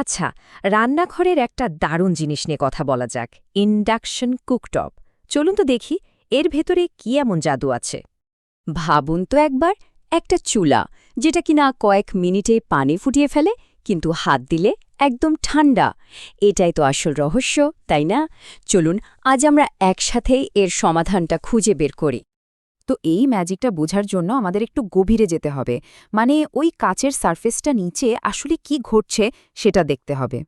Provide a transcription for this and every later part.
আচ্ছা রান্নাঘরের একটা দারুণ জিনিস নিয়ে কথা বলা যাক, ইন্ডাকশন কুকটপ। চলুন তো দেখি, এর ভেতরে কি এমন জাদু আছে? ভাবুন তো একবার, একটা চুলা, যেটা কিনা কয়েক মিনিটে পানি ফুটিয়ে ফেলে, কিন্তু হাত দিলে একদম ঠান্ডা। এটাই তো আসল রহস্য, তাই না? চলুন, আজ আমরা একসাথেই এর সমাধানটা খুঁজে বের করি। তো এই ম্যাজিকটা বোঝার জন্য আমাদের একটু গভীরে যেতে হবে। মানে ওই কাচের সারফেসটা নিচে আসলে কি ঘটছে সেটা দেখতে হবে।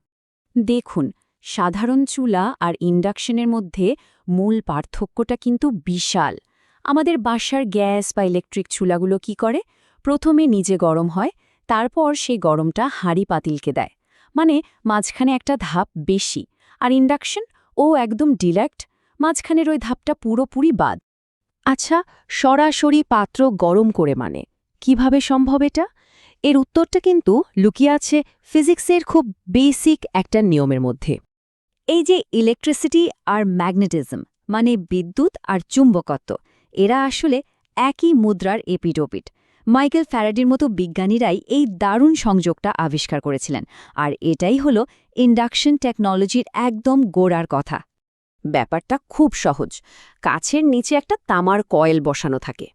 দেখুন, সাধারণ চুলা আর ইন্ডাকশনের মধ্যে মূল পার্থক্যটা কিন্তু বিশাল। আমাদের বাসার গ্যাস বা ইলেকট্রিক চুলাগুলো কি করে? প্রথমে নিজে গরম হয়, তারপর সেই গরমটা হাঁড়ি পাতিলকে দেয়। মানে মাঝখানে একটা ধাপ বেশি। আর ইন্ডাকশন ও একদম ডিরেক্ট মাঝখানের ওই ধাপটা পুরোপুরি বাদ। আচ্ছা সরাসরি পাত্র গরম করে মানে। কীভাবে সম্ভব এটা? এর উত্তরটা কিন্তু লুকিয়ে আছে ফিজিক্সের খুব বেসিক একটা নিয়মের মধ্যে। এই যে ইলেকট্রিসিটি আর ম্যাগনেটিজম মানে বিদ্যুৎ আর চুম্বকত্ব, এরা আসলে একই মুদ্রার এপিডোপিট মাইকেল ফ্যারাডির মতো বিজ্ঞানীরাই এই দারুণ সংযোগটা আবিষ্কার করেছিলেন, আর এটাই হল ইন্ডাকশন টেকনোলজির একদম গোড়ার কথা। ব্যাপারটা খুব সহজ। কাছের নিচে একটা তামার কয়েল বসানো থাকে।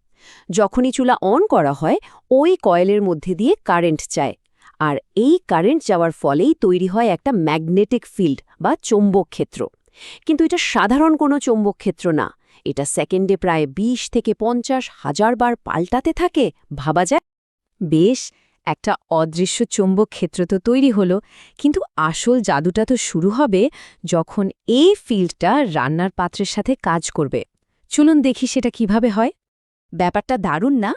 যখনই চুলা অন করা হয়, ওই কয়েলের মধ্যে দিয়ে কারেন্ট যায়। আর এই কারেন্ট যাওয়ার ফলেই তৈরি হয় একটা ম্যাগনেটিক ফিল্ড বা চৌম্বক ক্ষেত্র। কিন্তু এটা সাধারণ কোনো চৌম্বক ক্ষেত্র না। এটা সেকেন্ডে প্রায় ২০ থেকে পঞ্চাশ হাজার বার পাল্টাতে থাকে, ভাবা যায়। বেশ একটা অদৃশ্য চৌম্বক ক্ষেত্র তো তৈরি হলো, কিন্তু আসল জাদুটা তো শুরু হবে যখন এই ফিল্ডটা রান্নার পাত্রের সাথে কাজ করবে। চলুন দেখি সেটা কীভাবে হয়। ব্যাপারটা দারুণ না?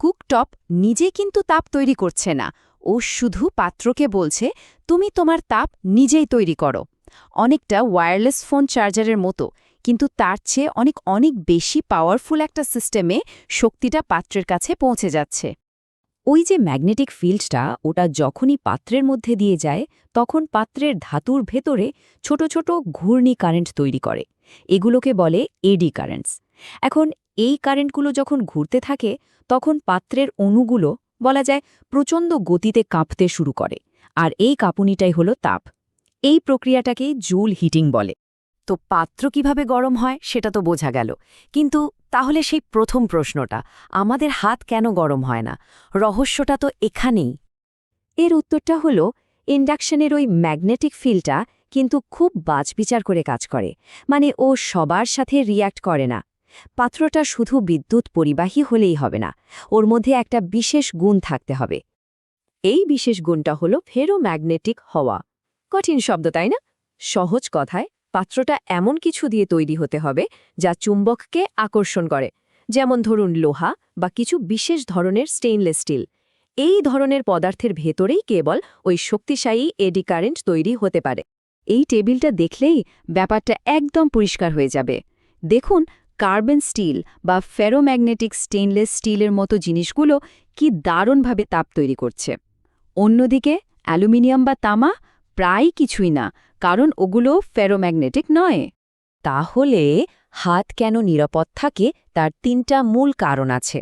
কুকটপ নিজে কিন্তু তাপ তৈরি করছে না। ও শুধু পাত্রকে বলছে, তুমি তোমার তাপ নিজেই তৈরি করো। অনেকটা ওয়্যারলেস ফোন চার্জারের মতো, কিন্তু তার চেয়ে অনেক অনেক বেশি পাওয়ারফুল একটা সিস্টেমে শক্তিটা পাত্রের কাছে পৌঁছে যাচ্ছে। ওই যে ম্যাগনেটিক ফিল্ডটা ওটা যখনই পাত্রের মধ্যে দিয়ে যায়, তখন পাত্রের ধাতুর ভেতরে ছোট ছোট ঘূর্ণি কারেন্ট তৈরি করে। এগুলোকে বলে এডি কারেন্টস এখন এই কারেন্টগুলো যখন ঘুরতে থাকে, তখন পাত্রের অণুগুলো বলা যায় প্রচণ্ড গতিতে কাঁপতে শুরু করে। আর এই কাঁপুনিটাই হলো তাপ। এই প্রক্রিয়াটাকে জুল হিটিং বলে। তো পাত্র কীভাবে গরম হয় সেটা তো বোঝা গেল। কিন্তু তাহলে সেই প্রথম প্রশ্নটা, আমাদের হাত কেন গরম হয় না? রহস্যটা তো এখানেই। এর উত্তরটা হলো, ইন্ডাকশনের ওই ম্যাগনেটিক ফিল্ডটা কিন্তু খুব বাজবিচার করে কাজ করে। মানে ও সবার সাথে রিয়্যাক্ট করে না। পাত্রটা শুধু বিদ্যুৎ পরিবাহী হলেই হবে না, ওর মধ্যে একটা বিশেষ গুণ থাকতে হবে। এই বিশেষ গুণটা হল ফেরোম্যাগনেটিক হওয়া। কঠিন শব্দ, তাই না? সহজ কথায় পাত্রটা এমন কিছু দিয়ে তৈরি হতে হবে যা চুম্বককে আকর্ষণ করে, যেমন ধরুন লোহা বা কিছু বিশেষ ধরনের স্টেইনলেস স্টিল এই ধরনের পদার্থের ভেতরেই কেবল ওই শক্তিশালী এডি কারেন্ট তৈরি হতে পারে। এই টেবিলটা দেখলেই ব্যাপারটা একদম পরিষ্কার হয়ে যাবে। দেখুন, কার্বন স্টিল বা ফেরোম্যাগনেটিক স্টেইনলেস স্টিলের মতো জিনিসগুলো কি দারুণভাবে তাপ তৈরি করছে। অন্যদিকে, অ্যালুমিনিয়াম বা তামা প্রায় কিছুই না কারণ ওগুলো ফেরোম্যাগনেটিক নয়। তাহলে হাত কেন নিরাপদ থাকে তার তিনটা মূল কারণ আছে।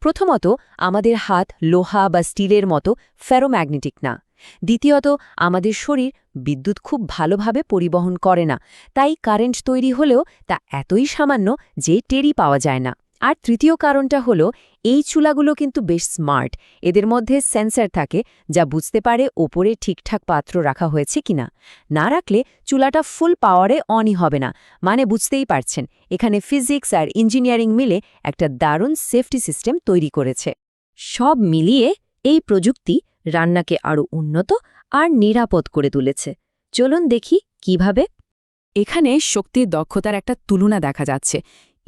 প্রথমত, আমাদের হাত লোহা বা স্টিলের মতো ফেরোম্যাগনেটিক না। দ্বিতীয়ত, আমাদের শরীর বিদ্যুৎ খুব ভালোভাবে পরিবহন করে না। তাই কারেন্ট তৈরি হলেও তা এতই সামান্য যে টেরি পাওয়া যায় না। আর তৃতীয় কারণটা হলো, এই চুলাগুলো কিন্তু বেশ স্মার্ট। এদের মধ্যে সেন্সার থাকে যা বুঝতে পারে ওপরে ঠিকঠাক পাত্র রাখা হয়েছে কিনা। না রাখলে চুলাটা ফুল পাওয়ারে অনই হবে না। মানে বুঝতেই পারছেন, এখানে ফিজিক্স আর ইঞ্জিনিয়ারিং মিলে একটা দারুণ সেফটি সিস্টেম তৈরি করেছে। সব মিলিয়ে এই প্রযুক্তি রান্নাকে আরও উন্নত আর নিরাপদ করে তুলেছে। চলুন দেখি কীভাবে। এখানে শক্তির দক্ষতার একটা তুলনা দেখা যাচ্ছে।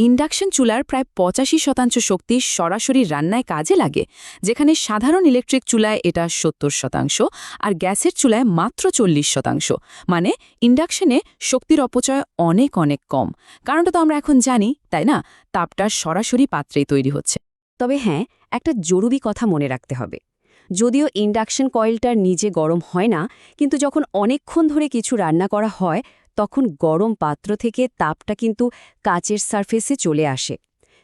ইন্ডাকশন চুলার প্রায় পঁচাশি শতাংশ শক্তি সরাসরি রান্নায় কাজে লাগে, যেখানে সাধারণ ইলেকট্রিক চুলায় এটা সত্তর শতাংশ আর গ্যাসের চুলায় মাত্র চল্লিশ শতাংশ। মানে ইন্ডাকশনে শক্তির অপচয় অনেক অনেক কম। কারণটা তো আমরা এখন জানি, তাই না? তাপটা সরাসরি পাত্রেই তৈরি হচ্ছে। তবে হ্যাঁ একটা জরুরি কথা মনে রাখতে হবে। যদিও ইন্ডাকশন কয়েলটার নিজে গরম হয় না, কিন্তু যখন অনেকক্ষণ ধরে কিছু রান্না করা হয় তখন গরম পাত্র থেকে তাপটা কিন্তু কাচের সারফেসে চলে আসে।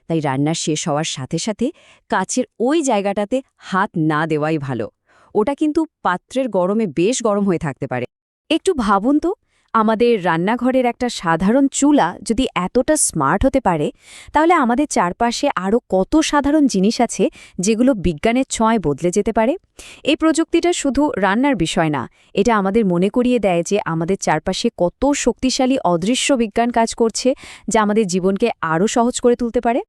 তাই রান্না শেষ হওয়ার সাথে সাথে কাচের ওই জায়গাটাতে হাত না দেওয়াই ভালো। ওটা কিন্তু পাত্রের গরমে বেশ গরম হয়ে থাকতে পারে। একটু ভাবুন তো আমাদের রান্নাঘরের একটা সাধারণ চুলা যদি এতটা স্মার্ট হতে পারে, তাহলে আমাদের চারপাশে আরও কত সাধারণ জিনিস আছে যেগুলো বিজ্ঞানের ছোঁয়ায় বদলে যেতে পারে? এই প্রযুক্তিটা শুধু রান্নার বিষয় না, এটা আমাদের মনে করিয়ে দেয় যে আমাদের চারপাশে কত শক্তিশালী অদৃশ্য বিজ্ঞান কাজ করছে, যা আমাদের জীবনকে আরও সহজ করে তুলতে পারে।